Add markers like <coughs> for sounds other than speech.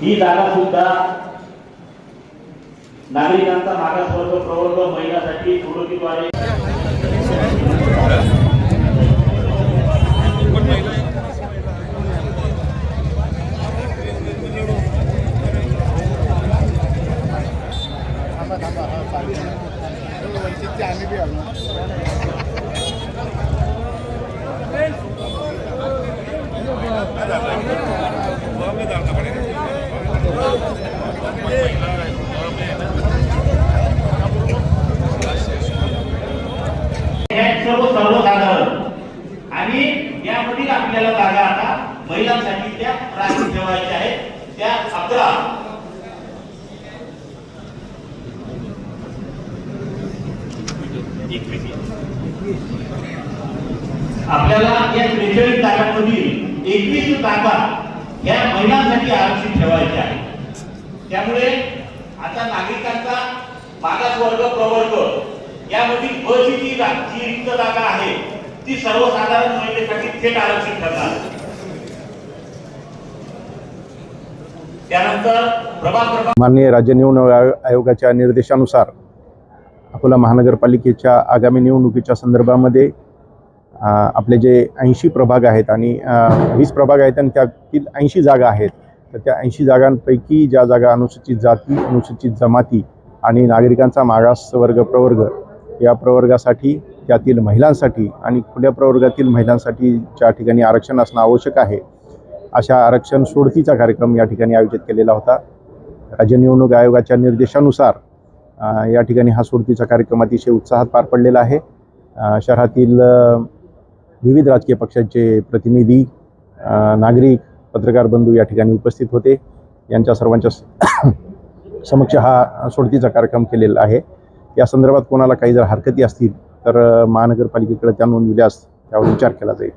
ही जागा सुद्धा नागरिकांचा मागासवर्ग प्रवर्ग महिलासाठी कृतीद्वारे आम्ही बी आलो सर्व सर्वसाधारण. आणि यामधील आपल्याला जागा आता महिलांसाठी त्या राखीव ठेवायच्या आहेत. त्या अकरा. आपल्याला या त्रेचाळीस जागांमधील एकवीस जागा या महिलांसाठी आरक्षित ठेवायच्या आहेत. त्यामुळे आता नागरिकांचा मागासवर्ग प्रवर्ग ब ची जी जी रिक्त जागा आहे ती सर्वसाधारण महिलेसाठी थेट आरक्षित ठरणार त्यानंतर माननीय राज्य निवडणूक आयो- आयोगाच्या निर्देशानुसार अकोला महानगरपालिकेच्या आगामी निवडणुकीच्या संदर्भामध्ये आपले जे ऐंशी प्रभाग आहेत आणि वीस प्रभाग आहेत आणि त्यातील ऐंशी जागा आहेत तर त्या ऐंशी जागांपैकी ज्या जागा अनुसूचित जाती अनुसूचित जमाती आणि नागरिकांचा मागास वर्ग प्रवर्ग या प्रवर्गासाठी त्यातील महिलांसाठी आणि खुल्या प्रवर्गातील महिलांसाठी ज्या ठिकाणी आरक्षण असणं आवश्यक आहे अशा आरक्षण सोडतीचा कार्यक्रम या ठिकाणी आयोजित केलेला होता. राज्य निवडणूक आयोगाच्या निर्देशानुसार या ठिकाणी हा सोडतीचा कार्यक्रम अतिशय उत्साहात पार पडलेला आहे. शहरातील विविध राजकीय पक्षांचे प्रतिनिधी नागरिक पत्रकार बंधू या ठिकाणी उपस्थित होते. यांच्या सर्वांच्या <coughs> समक्ष हा सोडतीचा कार्यक्रम केलेला आहे. या संदर्भात कोणाला काही जर हरकती असतील तर महानगरपालिकेकडे त्या नोंदविल्यास त्यावर विचार केला जाईल.